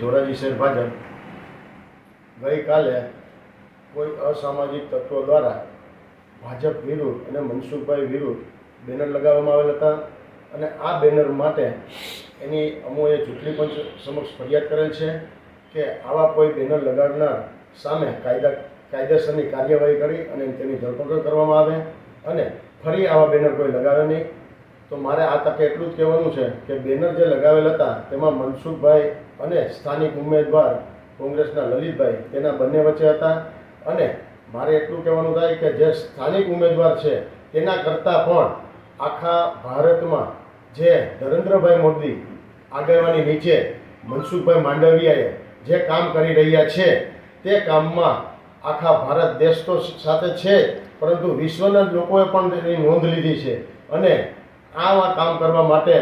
ધોરાજી શહેર ભાજપ ગઈકાલે કોઈ અસામાજિક તત્વો દ્વારા ભાજપ વિરુદ્ધ અને મનસુખભાઈ વિરુદ્ધ બેનર લગાવવામાં આવેલ હતા અને આ બેનર માટે એની અમોએ ચૂંટણી પંચ સમક્ષ ફરિયાદ કરેલ છે કે આવા કોઈ બેનર લગાડનાર સામે કાયદા કાયદેસરની કાર્યવાહી કરી અને તેની ધરપકડ કરવામાં આવે અને ફરી આવા બેનર કોઈ લગાવે નહીં. તો મારે આ તકે એટલું જ કહેવાનું છે કે બેનર જે લગાવેલ હતા, તેમાં મનસુખભાઈ અને સ્થાનિક ઉમેદવાર કોંગ્રેસના લલિતભાઈ, તેના બંને વચ્ચે હતા. અને મારે એટલું કહેવાનું થાય કે જે સ્થાનિક ઉમેદવાર છે, તેના કરતાં પણ આખા ભારતમાં જે નરેન્દ્રભાઈ મોદી આગેવાની નીચે મનસુખભાઈ માંડવિયાએ જે કામ કરી રહ્યા છે, તે કામમાં આખા ભારત દેશ તો સાથે છે પરંતુ વિશ્વના લોકોએ પણ તેની નોંધ લીધી છે. અને આવા કામ કરવા માટે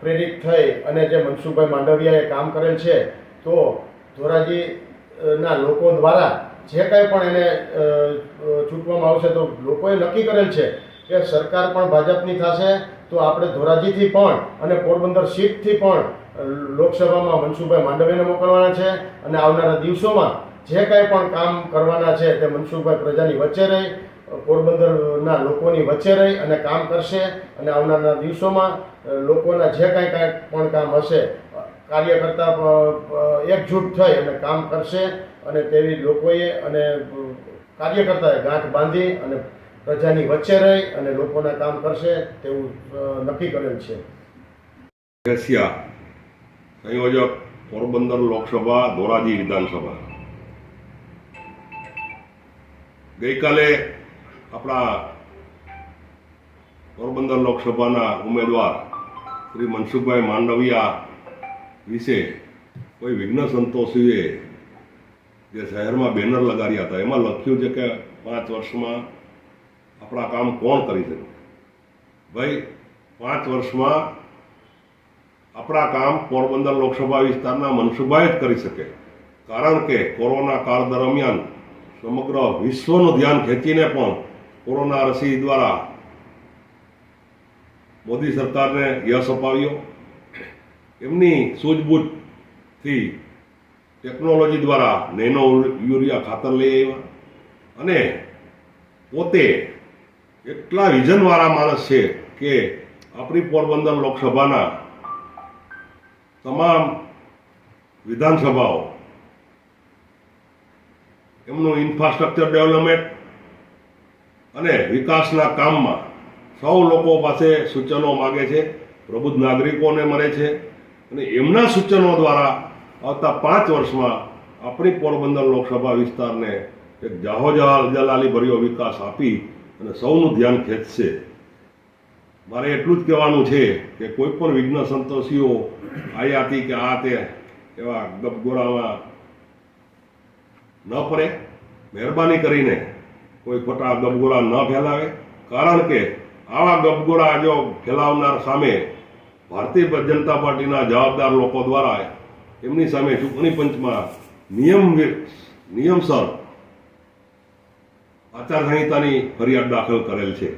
પ્રેરિત થઈ અને જે મનસુખભાઈ માંડવિયાએ કામ કરેલ છે, તો ધોરાજીના લોકો દ્વારા જે કાંઈ પણ એને ચૂંટવામાં આવશે તો લોકોએ નક્કી કરેલ છે કે સરકાર પણ ભાજપની થશે, તો આપણે ધોરાજીથી પણ અને પોરબંદર સીટથી પણ લોકસભામાં મનસુખભાઈ માંડવીને મોકલવાના છે અને આવનારા દિવસોમાં જે કાંઈ પણ કામ કરવાના છે તે મનસુખભાઈ પ્રજાની વચ્ચે રહી પોરબંદરના લોકોની વચ્ચે રહી અને કામ કરશે અને આવનારના દિવસોમાં લોકોના જે કાંઈ કાંઈ પણ કામ હશે, કાર્યકર્તા એકજૂટ થઈ અને કામ કરશે અને તેવી લોકોએ અને કાર્યકર્તાએ ગાંઠ બાંધી અને પ્રજાની વચ્ચે રહી અને લોકોના કામ કરશે તેવું નક્કી કરેલ છે. એશિયા સંયોજક પોરબંદર લોકસભા, ધોરાજી વિધાનસભા. ગઈકાલે આપણા પોરબંદર લોકસભાના ઉમેદવાર શ્રી મનસુખભાઈ માંડવિયા વિશે કોઈ વિઘ્ન સંતોષીએ જે શહેરમાં બેનર લગાડ્યા હતા, એમાં લખ્યું છે કે પાંચ વર્ષમાં આપણા કામ કોણ કરી શકે? ભાઈ, પાંચ વર્ષમાં આપણા કામ પોરબંદર લોકસભા વિસ્તારના મનસુખભાઈ જ કરી શકે. કારણ કે કોરોના કાળ દરમિયાન સમગ્ર વિશ્વનું ધ્યાન ખેંચીને પણ કોરોના રસી દ્વારા મોદી સરકારને યશ અપાવ્યો. એમની સૂઝબૂઝથી ટેકનોલોજી દ્વારા નેનો યુરિયા ખાતર લઈ આવ્યા અને પોતે એટલા વિઝનવાળા માણસ છે કે આપણી પોરબંદર લોકસભાના તમામ વિધાનસભાઓ, એમનું ઇન્ફ્રાસ્ટ્રક્ચર ડેવલપમેન્ટ અને વિકાસના કામમાં સૌ લોકો પાસે સૂચનો માગે છે, પ્રબુદ્ધ નાગરિકોને મળે છે અને એમના સૂચનો દ્વારા આવતા પાંચ વર્ષમાં આપણી પોરબંદર લોકસભા વિસ્તારને એક જાહો જલાલી ભર્યો વિકાસ આપી અને સૌનું ધ્યાન ખેંચશે. મારે એટલું જ કહેવાનું છે કે કોઈ પણ વિઘ્ન સંતોષીઓ, આયાતી કે આ તે એવા ગપગોરામાં ન પડે મહેરબાની કરીને કોઈ ખોટા ગબગોળા ન ફેલાવે. કારણ કે આવા ગબગોળા જો ફેલાવનાર સામે ભારતીય જનતા પાર્ટીના જવાબદાર લોકો દ્વારા એમની સામે ચૂંટણી પંચમાં નિયમ નિયમસર આચારસંહિતાની ફરિયાદ દાખલ કરેલ છે.